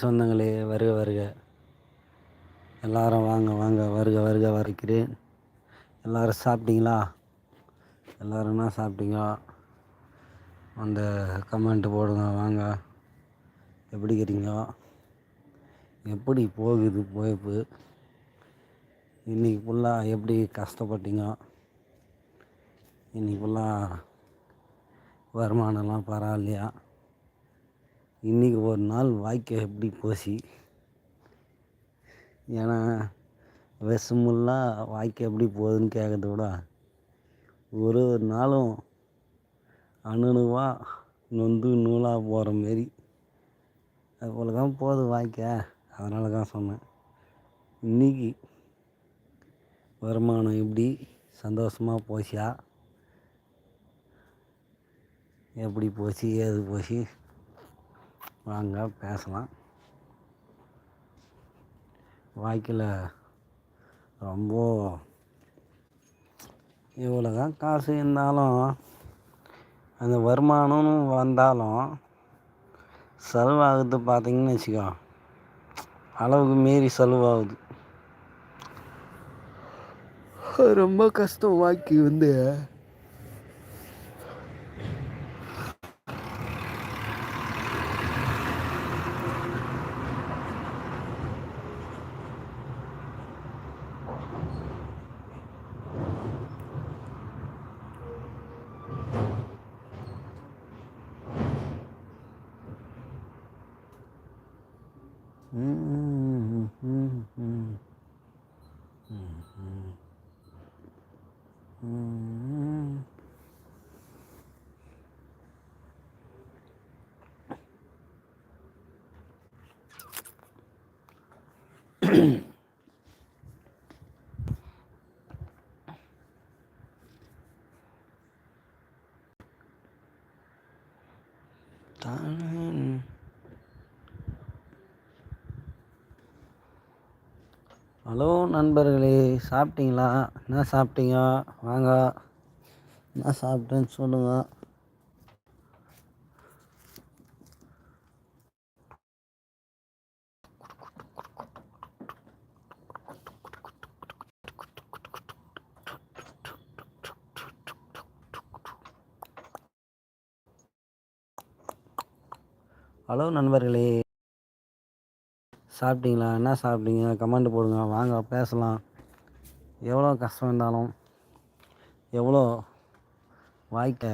சொந்தங்களே வருக வருக. எல்லாரும் வாங்க வாங்க வருக வருக வரைக்கிறேன் எல்லாரும் சாப்பிட்டீங்களா? எல்லோரும் என்ன சாப்பிட்டீங்க? அந்த கமெண்ட் போடுங்க வாங்க. எப்படி இருக்கிறீங்க? எப்படி போகுது போய்ப்பு? இன்றைக்கி ஃபுல்லாக எப்படி கஷ்டப்பட்டீங்க? இன்றைக்கி ஃபுல்லாக வருமானம்லாம் பரவாயில்லையா? இன்றைக்கி ஒரு நாள் வாழ்க்கை எப்படி போச்சு? ஏன்னா விஷமுல்லாம் வாழ்க்கை எப்படி போகுதுன்னு கேட்கறத விட ஒரு ஒரு நாளும் அணுணுவாக நொந்து நூலாக போகிற மாரி. அது போல தான் போகுது வாழ்க்கை. அதனால தான் சொன்னேன். இன்றைக்கி வருமானம் எப்படி? சந்தோஷமாக போச்சா? எப்படி போச்சு? ஏது போச்சு? வாங்க பேசலாம். வாய்க்கில் ரொம்ப இவ்வளோ தான் காசு இருந்தாலும் அந்த வருமானம்னு வந்தாலும் செலவாகுது பார்த்தீங்கன்னு வச்சுக்கோ அளவுக்கு மீறி செலவாகுது. ரொம்ப கஷ்டம் வாக்கி வந்து. 嗯嗯嗯嗯嗯嗯嗯嗯嗯嗯。நண்பர்களே சாப்பிட்டீங்களா? என்ன சாப்பிட்டீங்க? வாங்க. என்ன சாப்பிட்டேன்னு சொல்லுங்கள் ஹலோ நண்பர்களே. சாப்பிட்டீங்களா? என்ன சாப்பிட்டீங்க? கமெண்ட் போடுங்க. வாங்க பேசலாம். எவ்வளோ கஷ்டம் இருந்தாலும் எவ்வளோ வாழ்க்கை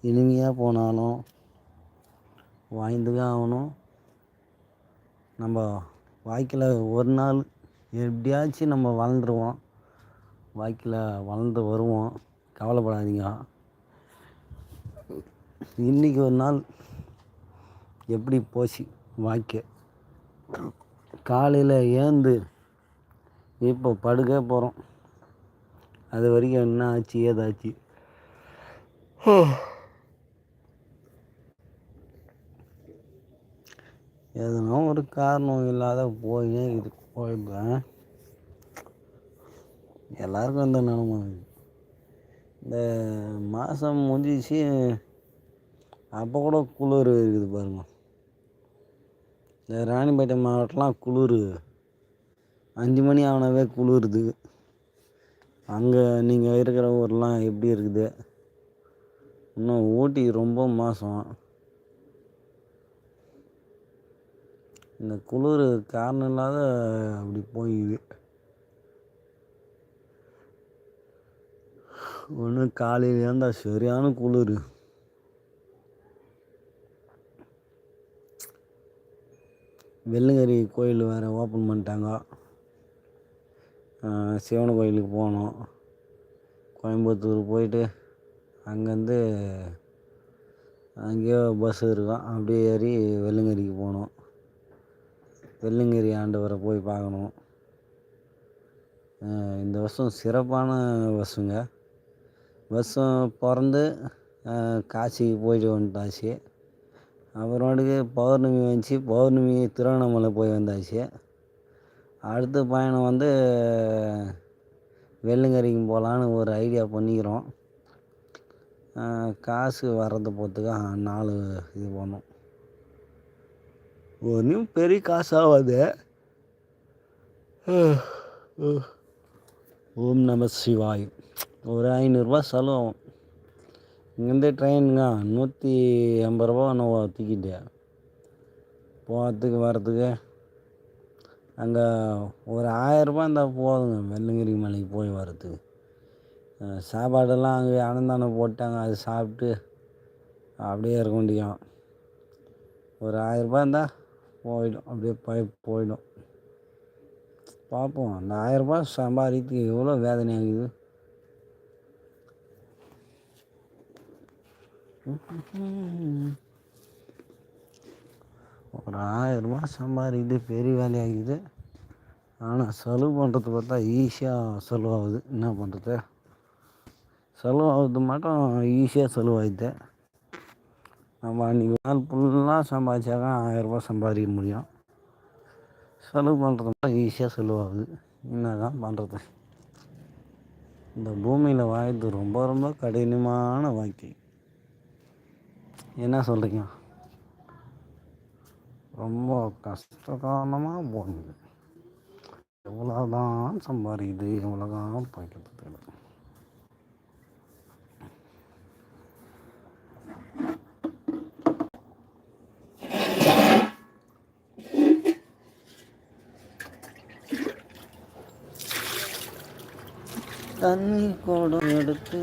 இனிமையாக போனாலும் வாய்ந்துதான் ஆகணும். நம்ம வாழ்க்கையில் ஒரு நாள் எப்படியாச்சும் நம்ம வளர்ந்துருவோம். வாழ்க்கையில் வளர்ந்து வருவோம். கவலைப்படாதீங்க. இன்றைக்கி ஒரு நாள் எப்படி போச்சு? வாக்கியம் காலையில் ஏந்து இப்போ படுக்க போகிறோம் அது வரைக்கும் என்ன ஆச்சு ஏதாச்சு? எதுனா ஒரு காரணம் இல்லாத போயினே இது போயிடுறேன் எல்லாருக்கும் இந்த நிலமை. இந்த மாதம் முடிஞ்சிச்சு. அப்போ கூட குளிர் இருக்குது பாருங்கள் இந்த ராணிப்பேட்டை மாவட்டம்லாம் குளிர். அஞ்சு மணி ஆனாவே குளிருது. அங்கே நீங்கள் இருக்கிற ஊர்லாம் எப்படி இருக்குது? இன்னும் ஊட்டி ரொம்ப மோசம். இந்த குளிர் காரணம் இல்லாத அப்படி போயிது. ஒன்று காலையில் இருந்தால் சரியான குளிர். வெள்ளுங்கரி கோயில் வேறு ஓப்பன் பண்ணிட்டாங்க. சிவன் கோயிலுக்கு போனோம். கோயம்புத்தூர் போயிட்டு அங்கேருந்து அங்கேயோ பஸ் இருக்கும். அப்படியே ஏறி வெள்ளுங்கரிக்கு போனோம். வெள்ளுங்கரி ஆண்டவரை போய் பார்க்கணும். இந்த வருஷம் சிறப்பான வருஷங்க. வருஷம் பிறந்து காசிக்கு போயிட்டு வந்துட்டாச்சு. அப்புறமேட்டுக்கு பௌர்ணமி வந்துச்சு. பௌர்ணமி திருவண்ணாமலை போய் வந்தாச்சு. அடுத்த பயணம் வந்து வெள்ளுங்கரைக்கும் போகலான்னு ஒரு ஐடியா பண்ணிக்கிறோம். காசு வர்றதை பொறுத்து நாலு இது பண்ணோம். ஒன்றும் பெரிய காசாகாது ஓம் நம சிவாய். ஒரு ஐநூறுரூவா செலவாகும். இங்கேருந்து ட்ரெயினுங்க. நூற்றி எண்பது ரூபா என்னவோ டிக்கெட்டு போகிறதுக்கு வர்றதுக்கு. அங்கே ஒரு ஆயரரூபா இருந்தால் போதுங்க வெள்ளங்கிரி மலைக்கு போய் வர்றதுக்கு. சாப்பாடெல்லாம் அங்கே அன்னதானம் போட்டாங்க அது சாப்பிட்டு அப்படியே இருக்க முடியும் ஒரு ஆயரரூபா இருந்தால் போயிடும் அப்படியே போய் போயிடும். பார்ப்போம் அந்த ஆயரரூபா சம்பாதிக்கிறதுக்கு எவ்வளோ வேதனையாகுது. ஒரு ஆயர்ரூபா சம்பாதிக்கிட்டு பெரிய வேலையாகுது ஆனால் செலவு பண்ணுறது பார்த்தா ஈஸியாக செலவாகுது. என்ன பண்ணுறது செலவாகுது மட்டும் ஈஸியாக செலவாகுது நம்ம அன்றைக்கி நாள் ஃபுல்லாக சம்பாதிச்சாக்கா ஆயிரரூபா சம்பாதிக்க முடியும். செலவு பண்ணுறது மட்டும் ஈஸியாக செலவாகுது. என்ன தான் பண்ணுறது இந்த பூமியில் வாழ்ந்து ரொம்ப ரொம்ப கடினமான வாழ்க்கை. என்ன சொல்கிறீங்க ரொம்ப கஷ்டகாலமாக போகுது. எவ்வளோதான் சம்பாதிக்குது எவ்வளோதான் படிக்கிறது தெரியல தண்ணி கூட எடுத்து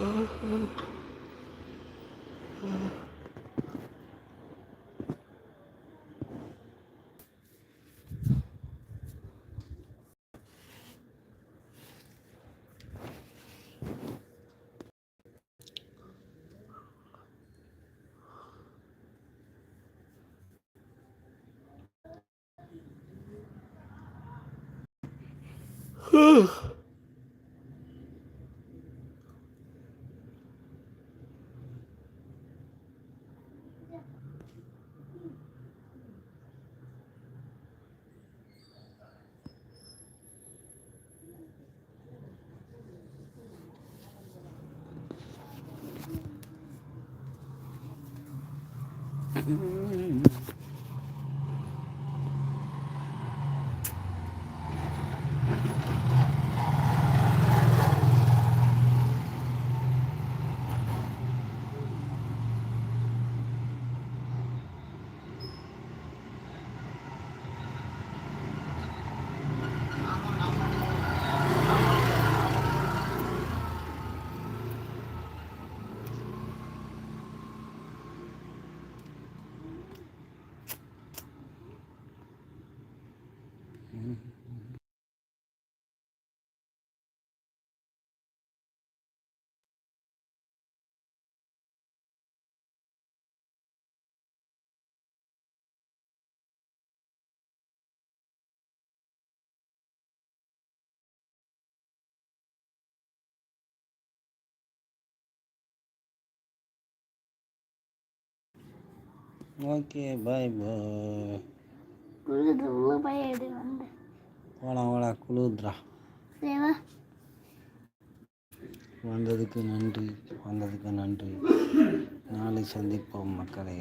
Ooh. Mm-hmm. ஓகே பாய் பாய் வாடா குளிர்றா. தேவா வந்ததுக்கு நன்றி வந்ததுக்கு நன்றி. நாளை சந்திப்போம் மக்களே.